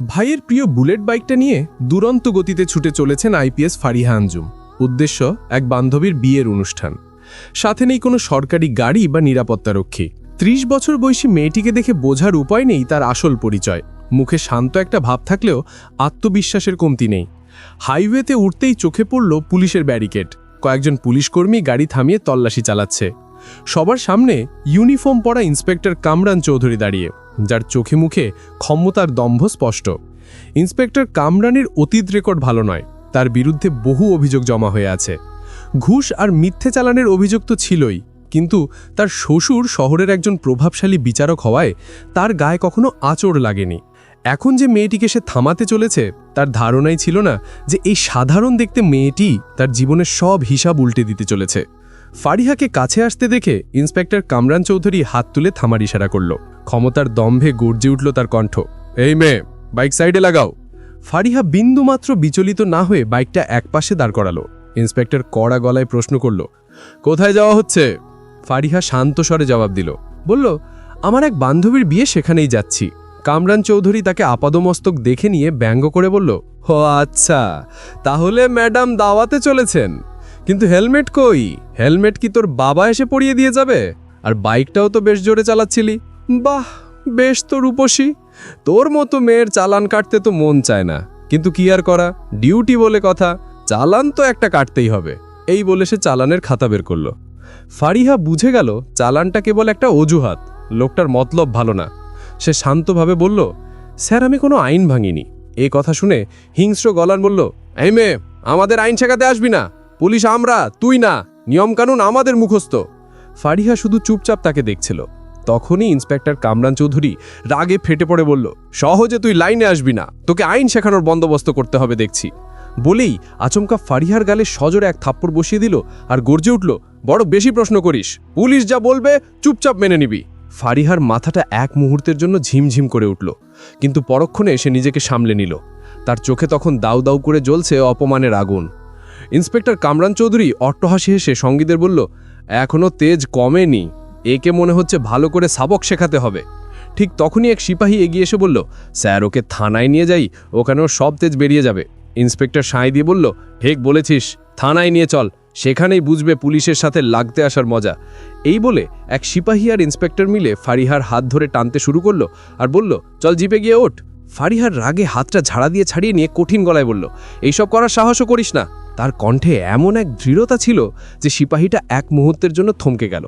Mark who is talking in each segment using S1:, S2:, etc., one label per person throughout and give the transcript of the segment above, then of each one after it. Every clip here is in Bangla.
S1: ভাইয়ের প্রিয় বুলেট বাইকটা নিয়ে দুরন্ত গতিতে ছুটে চলেছেন আইপিএস ফারিহা আঞ্জুম। উদ্দেশ্য, এক বান্ধবীর বিয়ের অনুষ্ঠান। সাথে নেই কোনো সরকারি গাড়ি বা নিরাপত্তারক্ষী। ত্রিশ বছর বয়সী মেয়েটিকে দেখে বোঝার উপায় নেই তার আসল পরিচয়। মুখে শান্ত একটা ভাব থাকলেও আত্মবিশ্বাসের কমতি নেই। হাইওয়েতে উঠতেই চোখে পড়ল পুলিশের ব্যারিকেড। কয়েকজন পুলিশকর্মী গাড়ি থামিয়ে তল্লাশি চালাচ্ছে। সবার সামনে ইউনিফর্ম পরা ইন্সপেক্টর কামরান চৌধুরী দাঁড়িয়ে। যার চোখে মুখে ক্ষমতার দম্ভ স্পষ্ট। ইন্সপেক্টর কামরানের অতীত রেকর্ড ভালো নয়, তার বিরুদ্ধে বহু অভিযোগ জমা হয়ে আছে। ঘুষ আর মিথ্যে চালানের অভিযোগ তো ছিলই, কিন্তু তার শ্বশুর শহরের একজন প্রভাবশালী বিচারক হওয়ায় তার গায়ে কখনো আঁচড় লাগেনি। এখন যে মেয়েটিকে সে থামাতে চলেছে, তার ধারণাই ছিল না যে এই সাধারণ দেখতে মেয়েটি তার জীবনের সব হিসাব উল্টে দিতে চলেছে। ফারিহাকে কাছে আসতে দেখে ইন্সপেক্টর কামরান চৌধুরী হাত তুলে থামার ইশারা করল। ক্ষমতার দম্ভে গর্জে উঠল তার কণ্ঠ। এই মেয়ে, বাইক সাইডে লাগাও। ফারিহা বিন্দুমাত্র বিচলিত না হয়ে বাইকটা একপাশে দাঁড় করালো। ইন্সপেক্টর কড়া গলায় প্রশ্ন করল, কোথায় যাওয়া হচ্ছে? ফারিহা শান্ত স্বরে জবাব দিল, বলল, আমার এক বান্ধবীর বিয়ে সেখানেই যাচ্ছি। কামরান চৌধুরী তাকে আপাদমস্তক দেখে নিয়ে ব্যঙ্গ করে বলল, ও আচ্ছা তাহলে ম্যাডাম দাওয়াতে চলেছেন। কিন্তু হেলমেট কই? হেলমেট কি তোর বাবা এসে পরিয়ে দিয়ে যাবে? আর বাইকটাও তো বেশ জোরে চালাচ্ছিলি। বাহ, বেশ তো রূপসী। তোর মতো মেয়ের চালান কাটতে তো মন চায় না। কিন্তু কি আর করা? ডিউটি বলে কথা, চালান তো একটা কাটতেই হবে। এই বলে সে চালানের খাতা বের করল। ফারিহা বুঝে গেল, চালানটা কেবল একটা অজুহাত। লোকটার মতলব ভালো না। সে শান্তভাবে বলল, স্যার, আমি কোনো আইন ভাঙিনি। এই কথা শুনে হিংস্র গলান বলল, এই মেয়ে, আমাদের আইন শেখাতে আসবি না। পুলিশ আমরা, তুই না। নিয়মকানুন আমাদের মুখস্থ। ফারিহা শুধু চুপচাপ তাকে দেখছিল। তখনই ইন্সপেক্টর কামরান চৌধুরী রাগে ফেটে পড়ে বলল, সহজে তুই লাইনে আসবি না, তোকে আইন শেখানোর বন্দোবস্ত করতে হবে দেখছি। বলেই আচমকা ফারিহার গালে সজোরে এক থাপ্পড় বসিয়ে দিল আর গর্জে উঠল, বড় বেশি প্রশ্ন করিস, পুলিশ যা বলবে চুপচাপ মেনে নিবি। ফারিহার মাথাটা এক মুহূর্তের জন্য ঝিমঝিম করে উঠল, কিন্তু পরক্ষণে সে নিজেকে সামলে নিল। তার চোখে তখন দাউ দাউ করে জ্বলছে অপমানের আগুন। ইন্সপেক্টর কামরান চৌধুরী অট্টহাসি হেসে সঙ্গীদের বলল এখনও তেজ কমেনি। একে মনে হচ্ছে ভালো করে সাবক শেখাতে হবে। ঠিক তখনই এক সিপাহী এগিয়ে এসে বলল, স্যার, ওকে থানায় নিয়ে যাই ওখানেও সব তেজ বেরিয়ে যাবে। ইন্সপেক্টর সাঁই দিয়ে বলল ঠিক বলেছিস, থানায় নিয়ে চল, সেখানেই বুঝবে পুলিশের সাথে লাগতে আসার মজা। এই বলে এক সিপাহী আর ইন্সপেক্টর মিলে ফারিহার হাত ধরে টানতে শুরু করল আর বলল, চল জিপে গিয়ে ওঠ। ফারিহার রাগে হাতটা ঝাড়া দিয়ে ছাড়িয়ে নিয়ে কঠিন গলায় বলল, এইসব করার সাহসও করিস না। তার কণ্ঠে এমন এক দৃঢ়তা ছিল যে সিপাহীটা এক মুহূর্তের জন্য থমকে গেল।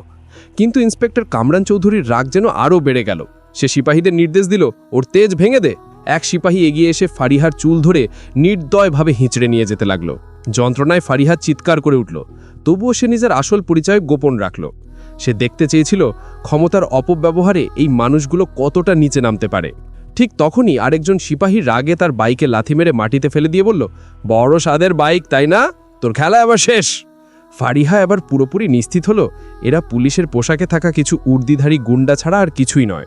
S1: কিন্তু ইন্সপেক্টর কামরান চৌধুরীর রাগ যেন আরও বেড়ে গেল। সে সিপাহীদের নির্দেশ দিল, ওর তেজ ভেঙে দে। এক সিপাহী এগিয়ে এসে ফারিহার চুল ধরে নির্দয়ভাবে হিঁচড়ে নিয়ে যেতে লাগল। যন্ত্রণায় ফারিহার চিৎকার করে উঠল। তবুও সে নিজের আসল পরিচয় গোপন রাখল। সে দেখতে চেয়েছিল ক্ষমতার অপব্যবহারে এই মানুষগুলো কতটা নিচে নামতে পারে। ঠিক তখনই আরেকজন সিপাহী রাগে তার বাইকে লাথি মেরে মাটিতে ফেলে দিয়ে বলল, বড় সাদের বাইক, তাই না? তোর খেলা আবার শেষ। ফারিহা এবার পুরোপুরি নিশ্চিত হলো, এরা পুলিশের পোশাকে থাকা কিছু উর্দিধারী গুন্ডা ছাড়া আর কিছুই নয়।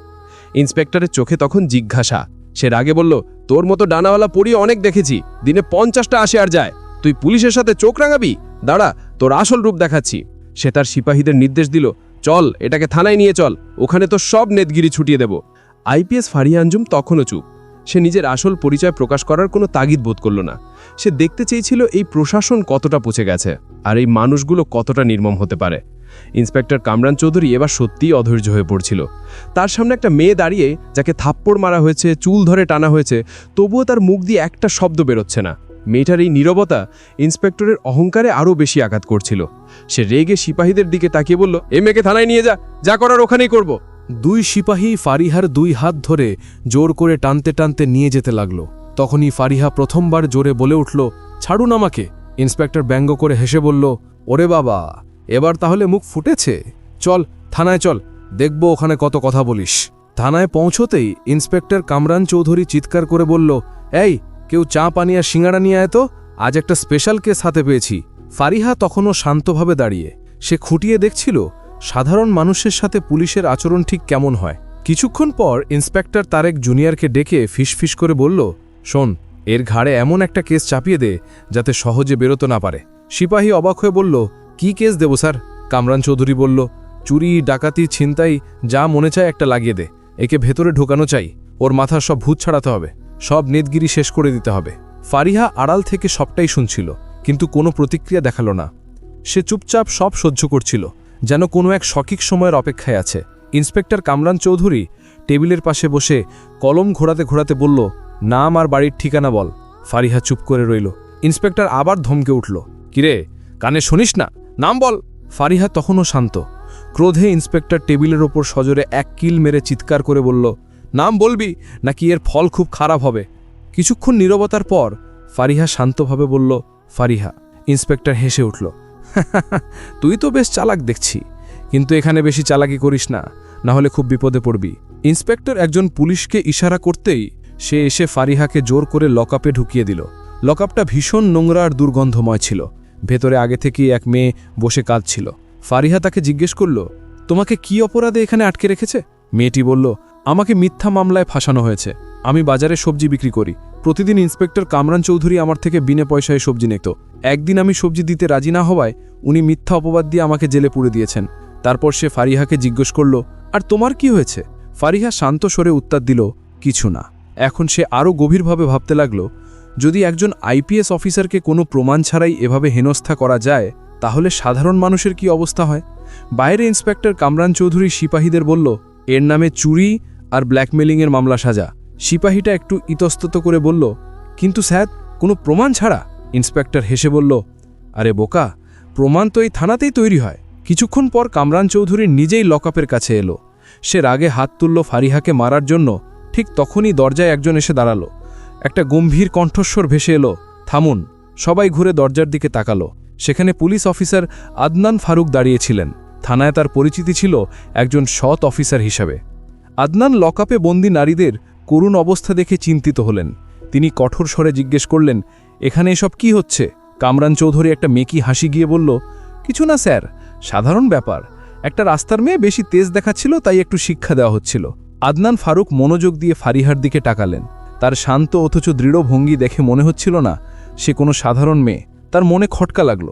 S1: ইন্সপেক্টরের চোখে তখন জিজ্ঞাসা। সে রাগে বলল, তোর মতো ডানাওয়ালা পড়ি অনেক দেখেছি, দিনে পঞ্চাশটা আসে আর যায়। তুই পুলিশের সাথে চোখ রাঙাবি? দাঁড়া, তোর আসল রূপ দেখাচ্ছি। সে তার সিপাহীদের নির্দেশ দিল, চল, এটাকে থানায় নিয়ে চল, ওখানে তো সব নেতগিরি ছুটিয়ে দেব। আইপিএস ফারিয়া আঞ্জুম তখনও চুপ। সে নিজের আসল পরিচয় প্রকাশ করার কোনো তাগিদ বোধ করল না। সে দেখতে চেয়েছিল এই প্রশাসন কতটা পচে গেছে আর এই মানুষগুলো কতটা নির্মম হতে পারে। ইন্সপেক্টর কামরান চৌধুরী এবার সত্যিই অধৈর্য হয়ে পড়ছিল। তার সামনে একটা মেয়ে দাঁড়িয়ে, যাকে থাপ্পড় মারা হয়েছে, চুল ধরে টানা হয়েছে, তবুও তার মুখ দিয়ে একটা শব্দ বেরোচ্ছে না। মেয়েটার এই নীরবতা ইন্সপেক্টরের অহংকারে আরও বেশি আঘাত করছিল। সে রেগে সিপাহীদের দিকে তাকিয়ে বলল, এ মেয়েকে থানায় নিয়ে যা যা করার ওখানেই করব।
S2: দুই সিপাহী ফারিহার দুই হাত ধরে জোর করে টানতে টানতে নিয়ে যেতে লাগল। তখনই ফারিহা প্রথমবার জোরে বলে উঠল, ছাড়ুন আমাকে। ইন্সপেক্টর ব্যঙ্গ করে হেসে বলল, ওরে বাবা, এবার তাহলে মুখ ফুটেছে। চল, থানায় চল, দেখব ওখানে কত কথা বলিস। থানায় পৌঁছতেই ইন্সপেক্টর কামরান চৌধুরী চিৎকার করে বলল, এই, কেউ চা পানি আর সিঙ্গাড়া নিয়ে আয় তো, আজ একটা স্পেশাল কেস হাতে পেয়েছি। ফারিহা তখনও শান্তভাবে দাঁড়িয়ে, সে খুঁটিয়ে দেখছিল সাধারণ মানুষের সাথে পুলিশের আচরণ ঠিক কেমন হয়? কিছুক্ষণ পর ইন্সপেক্টর তারেক জুনিয়রকে ডেকে ফিসফিস করে বলল, শোন, এর ঘাড়ে এমন একটা কেস চাপিয়ে দে যাতে সহজে বেরোতে না পারে। সিপাহী অবাক হয়ে বলল, কি কেস দেব স্যার? কামরান চৌধুরী বলল, চুরি, ডাকাতি, ছিনতাই, যা মনে চায় একটা লাগিয়ে দে। একে ভেতরে ঢোকানো চাই। ওর মাথার সব ভূত ছাড়াতে হবে। সব নেতগিরি শেষ করে দিতে হবে। ফারিহা আড়াল থেকে সবটাই শুনছিল, কিন্তু কোনো প্রতিক্রিয়া দেখাল না। সে চুপচাপ সব সহ্য করছিল। যেন কোনো এক সঠিক সময়ের অপেক্ষায় আছে। ইন্সপেক্টর কামরান চৌধুরী টেবিলের পাশে বসে কলম ঘোরাতে ঘোরাতে বলল নাম আর বাড়ির ঠিকানা বল। ফারিহা চুপ করে রইল। ইন্সপেক্টর আবার ধমকে উঠল, কিরে, কানে শুনিস না? নাম বল। ফারিহা তখনও শান্ত। ক্রোধে ইন্সপেক্টর টেবিলের ওপর সজোরে এক কিল মেরে চিৎকার করে বলল, নাম বলবি? নাকি এর ফল খুব খারাপ হবে? কিছুক্ষণ নীরবতার পর ফারিহা শান্তভাবে বলল, ফারিহা। ইন্সপেক্টর হেসে উঠল তুই তো বেশ চালাক দেখছি, কিন্তু এখানে বেশি চালাকি করিস না না হলে খুব বিপদে পড়বি। ইন্সপেক্টর একজন পুলিশকে ইশারা করতেই সে এসে ফারিহাকে জোর করে লকআপে ঢুকিয়ে দিল। লকআপটা ভীষণ নোংরা আর দুর্গন্ধময় ছিল। ভেতরে আগে থেকেই এক মেয়ে বসে কাঁদছিল। ফারিহা তাকে জিজ্ঞেস করল, তোমাকে কি অপরাধে এখানে আটকে রেখেছে? মেয়েটি বলল, আমাকে মিথ্যা মামলায় ফাঁসানো হয়েছে। আমি বাজারে সবজি বিক্রি করি প্রতিদিন ইন্সপেক্টর কামরান চৌধুরী আমার থেকে বিনে পয়সায় সবজি নিত। একদিন আমি সবজি দিতে রাজি না হওয়ায় উনি মিথ্যা অপবাদ দিয়ে আমাকে জেলে পুড়ে দিয়েছেন। তারপর সে ফারিহাকে জিজ্ঞেস করল, আর তোমার কি হয়েছে? ফারিহা শান্ত স্বরে উত্তর দিল, কিছু না। এখন সে আরও গভীরভাবে ভাবতে লাগল, যদি একজন আইপিএস অফিসারকে কোনো প্রমাণ ছাড়াই এভাবে হেনস্থা করা যায়, তাহলে সাধারণ মানুষের কি অবস্থা হয়? বাইরে ইন্সপেক্টর কামরান চৌধুরী সিপাহীদের বলল, এর নামে চুরি আর ব্ল্যাকমেলিংয়ের মামলা সাজা। সিপাহীটা একটু ইতস্তত করে বলল, কিন্তু স্যার, কোনো প্রমাণ ছাড়া? ইন্সপেক্টর হেসে বলল, আরে বোকা, প্রমাণ তো এই থানাতেই তৈরি হয়। কিছুক্ষণ পর কামরান চৌধুরী নিজেই লকআপের কাছে এলো। সে রাগে হাত তুলল ফারিহাকে মারার জন্য। ঠিক তখনই দরজায় একজন এসে দাঁড়াল। একটা গম্ভীর কণ্ঠস্বর ভেসে এলো, থামুন। সবাই ঘুরে দরজার দিকে তাকালো। সেখানে পুলিশ অফিসার আদনান ফারুক দাঁড়িয়েছিলেন। থানায় তার পরিচিতি ছিল একজন সৎ অফিসার হিসাবে। আদনান লকআপে বন্দি নারীদের করুণ অবস্থা দেখে চিন্তিত হলেন। তিনি কঠোর স্বরে জিজ্ঞেস করলেন, এখানে এসব কি হচ্ছে? কামরান চৌধুরী একটা মেকি হাসি গিয়ে বলল, কিছু না স্যার, সাধারণ ব্যাপার। একটা রাস্তার মেয়ে বেশি তেজ দেখাচ্ছিল, তাই একটু শিক্ষা দেওয়া হচ্ছিল। আদনান ফারুক মনোযোগ দিয়ে ফারিহার দিকে টাকালেন তার শান্ত অথচ দৃঢ় ভঙ্গি দেখে মনে হচ্ছিল না, সে কোনো সাধারণ মেয়ে। তার মনে খটকা লাগল।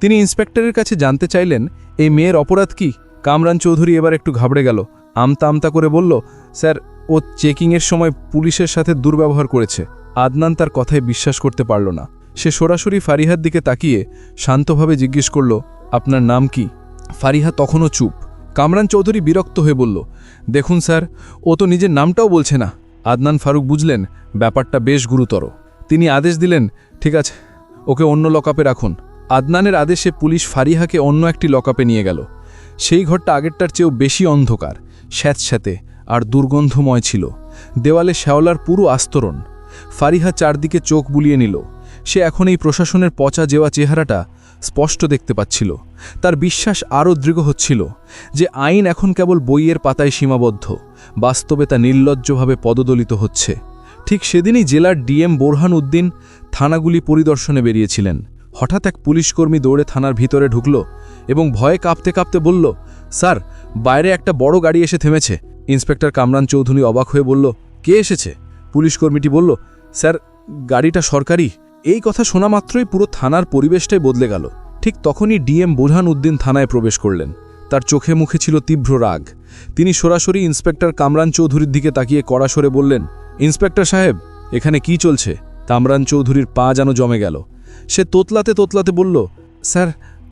S2: তিনি ইন্সপেক্টরের কাছে জানতে চাইলেন, এই মেয়ের অপরাধ কি? কামরান চৌধুরী এবার একটু ঘাবড়ে গেল। আমতা আমতা করে বলল, স্যার ও চেকিংয়ের সময় পুলিশের সাথে দুর্ব্যবহার করেছে। আদনান তার কথায় বিশ্বাস করতে পারল না। সে সরাসরি ফারিহার দিকে তাকিয়ে শান্তভাবে জিজ্ঞেস করল, আপনার নাম কি? ফারিহা তখনও চুপ। কামরান চৌধুরী বিরক্ত হয়ে বলল, দেখুন স্যার, ও তো নিজের নামটাও বলছে না। আদনান ফারুক বুঝলেন, ব্যাপারটা বেশ গুরুতর। তিনি আদেশ দিলেন, ঠিক আছে, ওকে অন্য লকআপে রাখুন। আদনানের আদেশে পুলিশ ফারিহাকে অন্য একটি লকআপে নিয়ে গেল। সেই ঘরটা আগেরটার চেয়েও বেশি অন্ধকার, স্যাঁতস্যাঁতে। আর দুর্গন্ধময় ছিল। দেওয়ালে শ্যাওলার পুরো আস্তরণ। ফারিহা চারদিকে চোখ বুলিয়ে নিল। সে এখন এই প্রশাসনের পচা যেওয়া চেহারাটা স্পষ্ট দেখতে পাচ্ছিল। তার বিশ্বাস আরও দৃঢ় হচ্ছিল যে আইন এখন কেবল বইয়ের পাতায় সীমাবদ্ধ। বাস্তবে তা নির্লজ্জভাবে পদদলিত হচ্ছে। ঠিক সেদিনই জেলার ডিএম বোরহান উদ্দিন থানাগুলি পরিদর্শনে বেরিয়েছিলেন। হঠাৎ এক পুলিশকর্মী দৌড়ে থানার ভিতরে ঢুকল এবং ভয়ে কাঁপতে কাঁপতে বলল, স্যার, বাইরে একটা বড় গাড়ি এসে থেমেছে। ইন্সপেক্টর কামরান চৌধুরী অবাক হয়ে বলল, কে এসেছে? পুলিশকর্মীটি বলল, স্যার, গাড়িটা সরকারি। এই কথা শোনা মাত্রই পুরো থানার পরিবেশটাই বদলে গেল। ঠিক তখনই ডিএম বোরহান উদ্দিন থানায় প্রবেশ করলেন। তার চোখে মুখে ছিল তীব্র রাগ। তিনি সরাসরি ইন্সপেক্টর কামরান চৌধুরীর দিকে তাকিয়ে কড়া সরে বললেন, ইন্সপেক্টর সাহেব, এখানে কি চলছে? কামরান চৌধুরীর পা যেন জমে গেল। সে তোতলাতে তোতলাতে বলল, স্যার,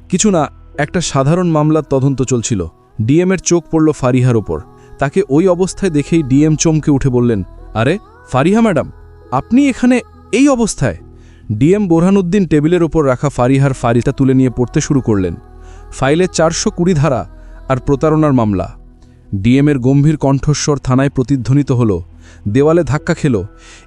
S2: কিছু না, একটা সাধারণ মামলার তদন্ত চলছিল। ডিএমের চোখ পড়ল ফারিহার ওপর। তাকে ওই অবস্থায় দেখেই ডিএম চমকে উঠে বললেন, আরে, ফারিহা ম্যাডাম, আপনি এখানে এই অবস্থায়? ডিএম বোরহানুদ্দিন টেবিলের ওপর রাখা ফারিহার ফারিটা তুলে নিয়ে পড়তে শুরু করলেন। ফাইলে চারশো কুড়ি ধারা আর প্রতারণার মামলা। ডিএমের গম্ভীর কণ্ঠস্বর থানায় প্রতিধ্বনিত হল, দেওয়ালে ধাক্কা খেল,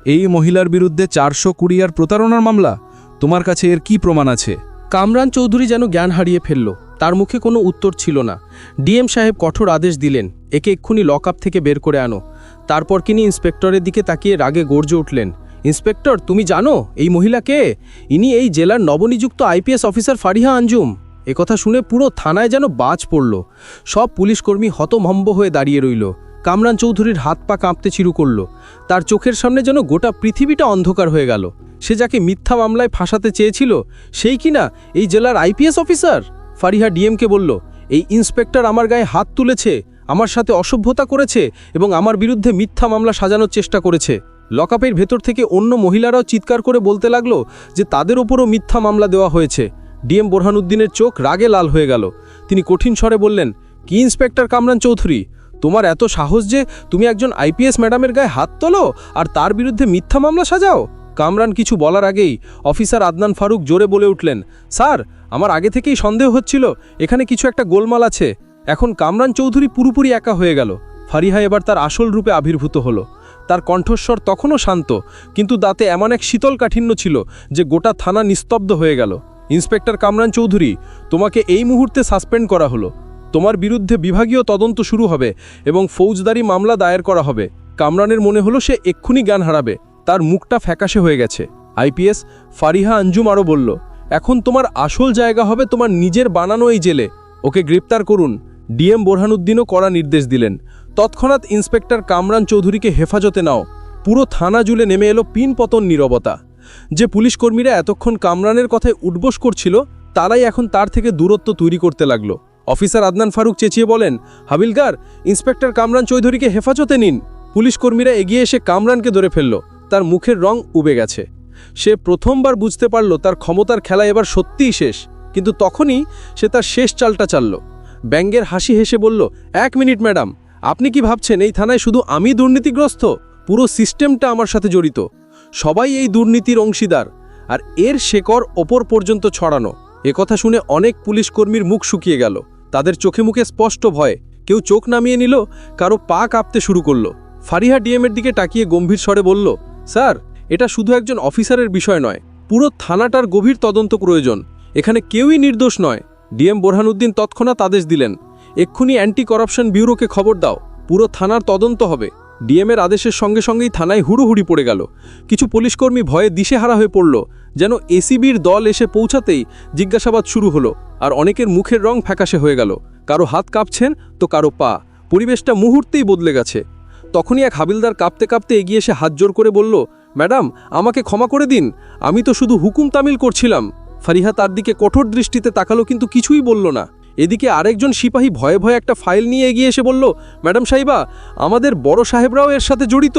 S2: এই মহিলার বিরুদ্ধে চারশো কুড়ি আর প্রতারণার মামলা? তোমার কাছে এর কি প্রমাণ আছে?
S3: কামরান চৌধুরী যেন জ্ঞান হারিয়ে ফেলল। তার মুখে কোনো উত্তর ছিল না। ডিএম সাহেব কঠোর আদেশ দিলেন, একে এক্ষুনি লকআপ থেকে বের করে আনো। তারপর কিনি ইন্সপেক্টরের দিকে তাকিয়ে রাগে গর্জে উঠলেন, ইন্সপেক্টর, তুমি জানো এই মহিলা কে? ইনি এই জেলার নবনিযুক্ত আইপিএস অফিসার ফারিহা আঞ্জুম। একথা শুনে পুরো থানায় যেন বাজ পড়ল। সব পুলিশকর্মী হতভম্ব হয়ে দাঁড়িয়ে রইল। কামরান চৌধুরীর হাত পা কাঁপতে চিরু করল। তার চোখের সামনে যেন গোটা পৃথিবীটা অন্ধকার হয়ে গেল। সে যাকে মিথ্যা মামলায় ফাঁসাতে চেয়েছিল, সেই কিনা এই জেলার আইপিএস অফিসার? ফারিহা ডিএমকে বলল, এই ইন্সপেক্টর আমার গায়ে হাত তুলেছে, আমার সাথে অসভ্যতা করেছে এবং আমার বিরুদ্ধে মিথ্যা মামলা সাজানোর চেষ্টা করেছে।
S2: লকআপের ভেতর থেকে অন্য মহিলারাও চিৎকার করে বলতে লাগল যে তাদের ওপরও মিথ্যা মামলা দেওয়া হয়েছে। ডিএম বোরহানুদ্দিনের চোখ রাগে লাল হয়ে গেল। তিনি কঠিন স্বরে বললেন, কি ইন্সপেক্টর কামরান চৌধুরী? তোমার এত সাহস যে তুমি একজন আইপিএস ম্যাডামের গায়ে হাত তোলো আর তার বিরুদ্ধে মিথ্যা মামলা সাজাও? কামরান কিছু বলার আগেই অফিসার আদনান ফারুক জোরে বলে উঠলেন, স্যার আমার আগে থেকেই সন্দেহ হচ্ছিল, এখানে কিছু একটা গোলমাল আছে। এখন কামরান চৌধুরী পুরোপুরি একা হয়ে গেল। ফারিহা এবার তার আসল রূপে আবির্ভূত হলো। তার কণ্ঠস্বর তখনও শান্ত, কিন্তু দাঁতে এমন এক শীতল কাঠিন্য ছিল যে গোটা থানা নিস্তব্ধ হয়ে গেল। ইন্সপেক্টর কামরান চৌধুরী, তোমাকে এই মুহূর্তে সাসপেন্ড করা হলো। তোমার বিরুদ্ধে বিভাগীয় তদন্ত শুরু হবে এবং ফৌজদারি মামলা দায়ের করা হবে। কামরানের মনে হলো সে এক্ষুনি জ্ঞান হারাবে। তার মুখটা ফ্যাকাশে হয়ে গেছে। আইপিএস, ফারিহা আঞ্জুম আরও বলল এখন তোমার আসল জায়গা হবে তোমার নিজের বানানো এই জেলে। ওকে গ্রেপ্তার করুন। ডিএম বোরহানুদ্দিনও কড়া নির্দেশ দিলেন। তৎক্ষণাৎ ইন্সপেক্টর কামরান চৌধুরীকে হেফাজতে নাও। পুরো থানা জুলে নেমে এলো পিন পতন নীরবতা। যে পুলিশ কর্মীরা এতক্ষণ কামরানের কথায় উঠবোস করছিল, তারাই এখন তার থেকে দূরত্ব তৈরি করতে লাগল। অফিসার আদনান ফারুক চেঁচিয়ে বলেন, হাবিলগার, ইন্সপেক্টর কামরান চৌধুরীকে হেফাজতে নিন। পুলিশ কর্মীরা এগিয়ে এসে কামরানকে ধরে ফেলল। তার মুখের রং উবে গেছে। সে প্রথমবার বুঝতে পারল তার ক্ষমতার খেলা এবার সত্যিই শেষ। কিন্তু তখনই সে তার শেষ চালটা চালল। ব্যাঙ্গের হাসি হেসে বলল, এক মিনিট, ম্যাডাম, আপনি কি ভাবছেন এই থানায় শুধু আমি দুর্নীতিগ্রস্ত? পুরো সিস্টেমটা আমার সাথে জড়িত। সবাই এই দুর্নীতির অংশীদার, আর এর শেকড় ওপর পর্যন্ত ছড়ানো। একথা শুনে অনেক পুলিশ কর্মীর মুখ শুকিয়ে গেল। তাদের চোখে মুখে স্পষ্ট ভয়। কেউ চোখ নামিয়ে নিল, কারও পা কাঁপতে শুরু করল। ফারিহা ডিএমের দিকে তাকিয়ে গম্ভীর স্বরে বলল, স্যার এটা শুধু একজন অফিসারের বিষয় নয়, পুরো থানাটার গভীর তদন্ত প্রয়োজন। এখানে কেউই নির্দোষ নয়। ডিএম বোরহানুদ্দিন তৎক্ষণাৎ আদেশ দিলেন, এক্ষুনি অ্যান্টি করাপশন ব্যুরোকে খবর দাও। পুরো থানার তদন্ত হবে। ডিএমের আদেশের সঙ্গে সঙ্গেই থানায় হুড়োহুড়ি পড়ে গেল। কিছু পুলিশকর্মী ভয়ে দিশেহারা হয়ে পড়ল, যেন এসিবির দল এসে পৌঁছাতেই জিজ্ঞাসাবাদ শুরু হলো আর অনেকের মুখের রং ফ্যাকাশে হয়ে গেল। কারও হাত কাঁপছেন তো কারও পা। পরিবেশটা মুহূর্তেই বদলে গেছে। তখনই এক হাবিলদার কাঁপতে কাঁপতে এগিয়ে এসে হাত জোর করে বলল ম্যাডাম, আমাকে ক্ষমা করে দিন। আমি তো শুধু হুকুম তামিল করছিলাম। ফারিহা তার দিকে কঠোর দৃষ্টিতে তাকালো কিন্তু কিছুই বলল না। এদিকে আরেকজন সিপাহী ভয়ে ভয়ে একটা ফাইল নিয়ে এগিয়ে এসে বলল, ম্যাডাম সাহেবা, আমাদের বড় সাহেবরাও এর সাথে জড়িত।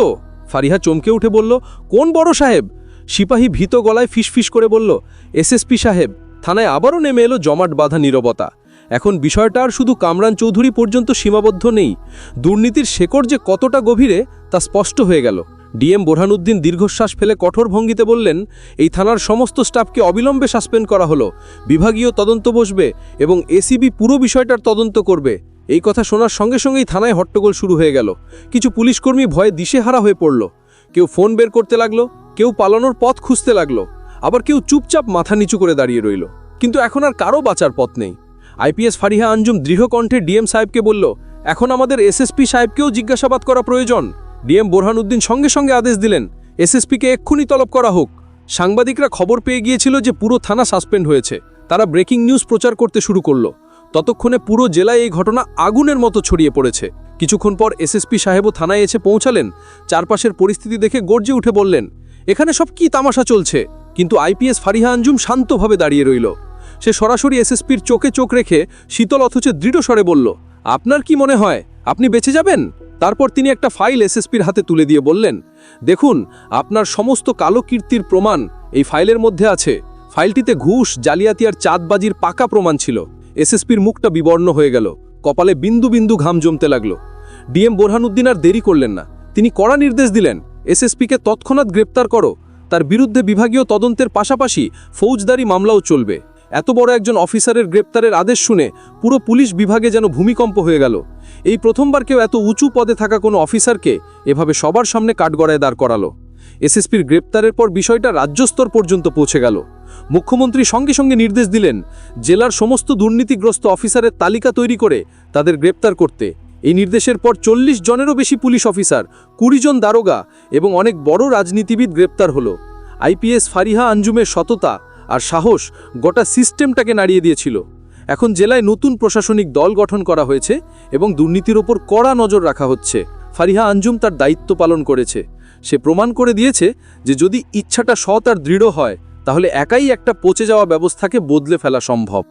S2: ফারিহা চমকে উঠে বলল, কোন বড় সাহেব? সিপাহী ভীত গলায় ফিসফিস করে বলল, এসএসপি সাহেব। থানায় আবারও নেমে এলো জমাট বাঁধা নীরবতা। এখন বিষয়টা আর শুধু কামরান চৌধুরী পর্যন্ত সীমাবদ্ধ নেই। দুর্নীতির শেকড় যে কতটা গভীরে, তা স্পষ্ট হয়ে গেল। ডিএম বোরহানুদ্দিন দীর্ঘশ্বাস ফেলে কঠোর ভঙ্গিতে বললেন, এই থানার সমস্ত স্টাফকে অবিলম্বে সাসপেন্ড করা হলো। বিভাগীয় তদন্ত বসবে এবং এসিবি পুরো বিষয়টার তদন্ত করবে। এই কথা শোনার সঙ্গে সঙ্গেই থানায় হট্টগোল শুরু হয়ে গেল। কিছু পুলিশকর্মী ভয়ে দিশেহারা হয়ে পড়ল। কেউ ফোন বের করতে লাগল, কেউ পালানোর পথ খুঁজতে লাগল, আবার কেউ চুপচাপ মাথা নিচু করে দাঁড়িয়ে রইল। কিন্তু এখন আর কারও বাঁচার পথ নেই। আইপিএস ফারিহা আঞ্জুম দৃঢ় কণ্ঠে ডিএম সাহেবকে বলল, এখন আমাদের এসএসপি সাহেবকেও জিজ্ঞাসাবাদ করা প্রয়োজন। ডিএম বোরহানুদ্দিন সঙ্গে সঙ্গে আদেশ দিলেন, এসএসপিকে এক্ষুনি তলব করা হোক। সাংবাদিকরা খবর পেয়ে গিয়েছিল যে পুরো থানা সাসপেন্ড হয়েছে। তারা ব্রেকিং নিউজ প্রচার করতে শুরু করল। ততক্ষণে পুরো জেলায় এই ঘটনা আগুনের মতো ছড়িয়ে পড়েছে। কিছুক্ষণ পর এসএসপি সাহেবও থানায় এসে পৌঁছালেন। চারপাশের পরিস্থিতি দেখে গর্জে উঠে বললেন, এখানে সব কি তামাশা চলছে? কিন্তু আইপিএস ফারিহা আঞ্জুম শান্তভাবে দাঁড়িয়ে রইল। সে সরাসরি এসএসপির চোখে চোখ রেখে শীতল অথচ দৃঢ় স্বরে বলল, আপনার কি মনে হয় আপনি বেঁচে যাবেন? তারপর তিনি একটা ফাইল এসএসপির হাতে তুলে দিয়ে বললেন, দেখুন, আপনার সমস্ত কালো কীর্তির প্রমাণ এই ফাইলের মধ্যে আছে। ফাইলটিতে ঘুষ, জালিয়াতি আর চাঁদবাজির পাকা প্রমাণ ছিল। এসএসপির মুখটা বিবর্ণ হয়ে গেল। কপালে বিন্দু বিন্দু ঘাম জমতে লাগল। ডিএম বোরহানুদ্দিন আর দেরি করলেন না। তিনি কড়া নির্দেশ দিলেন, এসএসপিকে তৎক্ষণাৎ গ্রেপ্তার করো। তার বিরুদ্ধে বিভাগীয় তদন্তের পাশাপাশি ফৌজদারি মামলাও চলবে। এত বড় একজন অফিসারের গ্রেপ্তারের আদেশ শুনে পুরো পুলিশ বিভাগে যেন ভূমিকম্প হয়ে গেল। এই প্রথমবার কেউ এত উঁচু পদে থাকা কোনো অফিসারকে এভাবে সবার সামনে কাঠগড়ায় দাঁড় করালো। এসএসপির গ্রেপ্তারের পর বিষয়টা রাজ্যস্তর পর্যন্ত পৌঁছে গেল। মুখ্যমন্ত্রী সঙ্গে সঙ্গে নির্দেশ দিলেন জেলার সমস্ত দুর্নীতিগ্রস্ত অফিসারের তালিকা তৈরি করে তাদের গ্রেপ্তার করতে। এই নির্দেশের পর চল্লিশ জনেরও বেশি পুলিশ অফিসার, কুড়ি জন দারোগা এবং অনেক বড় রাজনীতিবিদ গ্রেপ্তার হলো। আইপিএস ফারিহা আঞ্জুমের সততা আর সাহস গোটা সিস্টেমটাকে নাড়িয়ে দিয়েছিল। এখন জেলায় নতুন প্রশাসনিক দল গঠন করা হয়েছে এবং দুর্নীতির ওপর কড়া নজর রাখা হচ্ছে। ফারিহা আঞ্জুম তার দায়িত্ব পালন করেছে। সে প্রমাণ করে দিয়েছে যে যদি ইচ্ছাটা সৎ আর দৃঢ় হয়, তাহলে একাই একটা পচে যাওয়া ব্যবস্থাকে বদলে ফেলা সম্ভব।